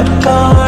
let go.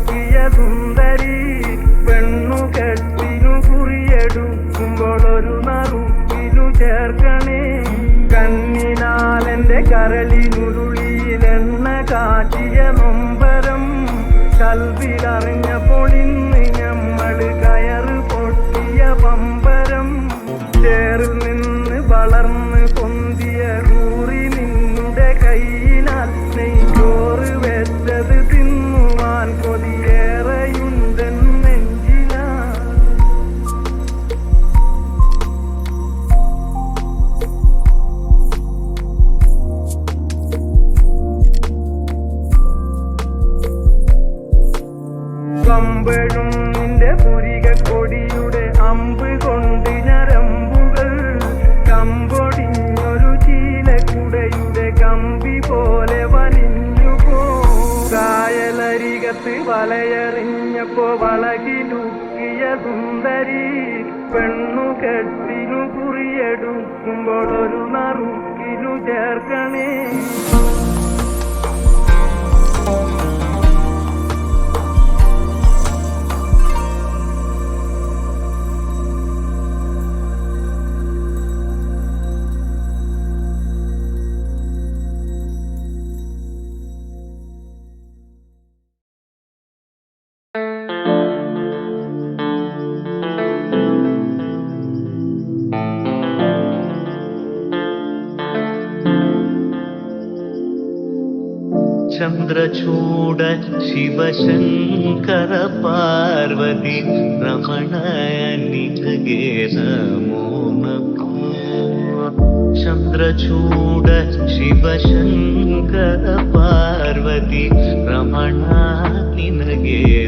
കരളിനുരുളിയിലെണ്ണ കാട്ടിയ നൊമ്പരം കൽവിലറിഞ്ഞ சேர்க்க शिवशङ्कर पार्वती रमणय निगे नो नो शब्द्रूड शिवशङ्कर पार्वती रमणानि नृगेर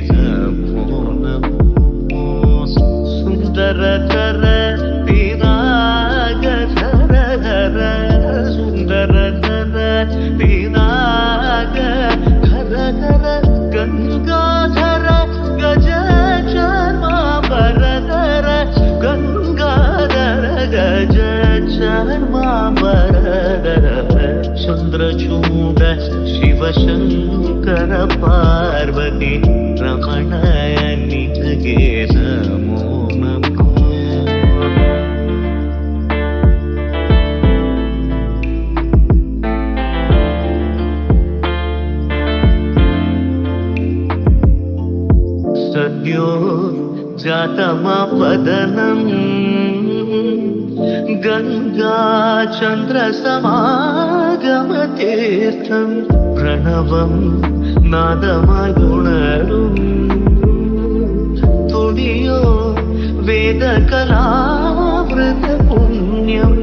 ഗംഗാചന്ദ്രസമാഗമതീർത്ഥം പ്രണവം നാദമയുണരും തുടിയോ വേദകലാവൃത പുണ്യം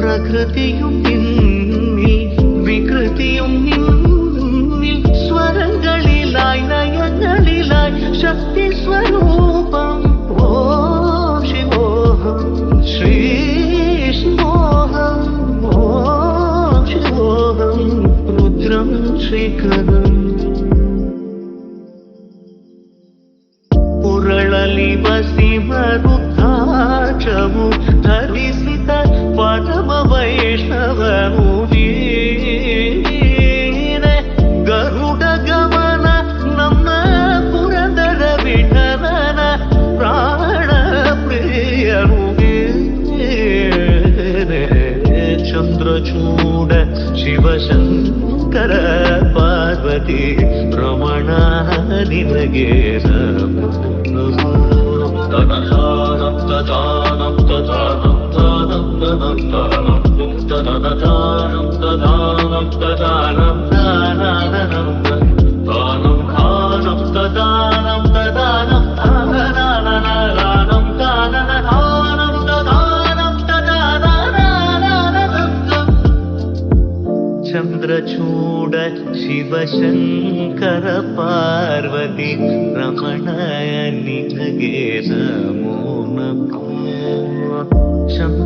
പ്രകൃതിയും നിന്നിൽ വികൃതിയും നിന്നിൽ സ്വരങ്ങളിലായി നയങ്ങളിലായി ശക്തി സ്വരൂപം ഓ ശിവോഹം ശ്രീ ಶ್ರೀಕರಂ ಪುರಳಲಿ ಬಸಿ ಮರುಧಾಚವು ಧರಿಸಿದ ಪರಮ ವೈಷ್ಣವನು ನೀನೆ ಗರುಡ ಗಮನ ನಮ್ಮ ಪುರದರ ವಿಠಲನ ಪ್ರಾಣ ಪ್ರಿಯನು ಚಂದ್ರಚೂಡ ಶಿವಶಂಕರ तदानं ददानं तदानं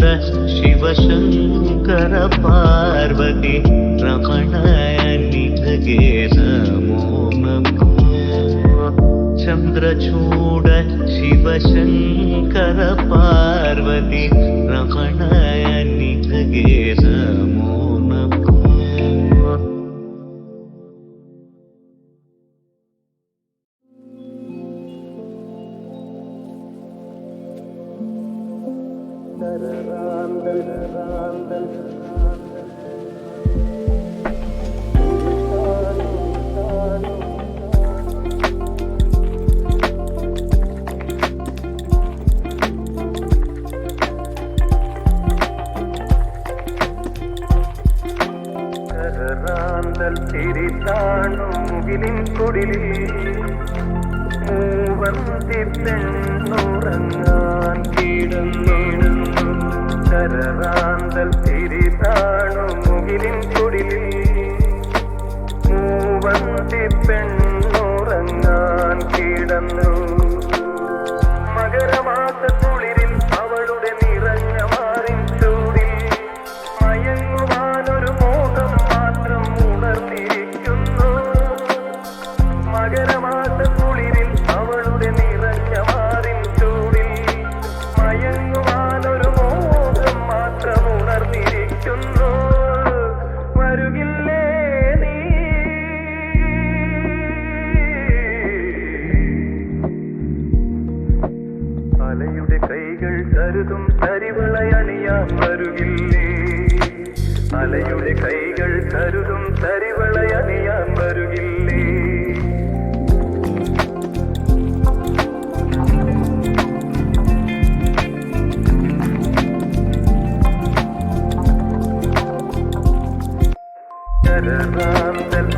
शिवशङ्कर पार्वती रमणयनिगे मो न चन्द्रचूड शिवशङ्कर ederden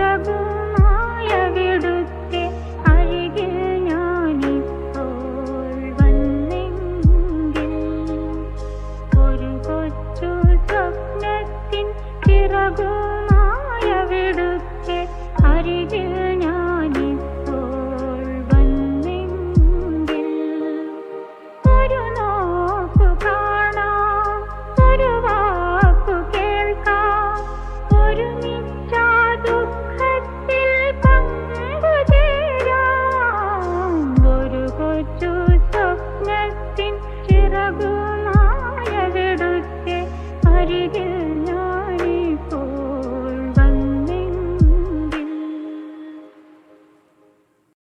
রাগো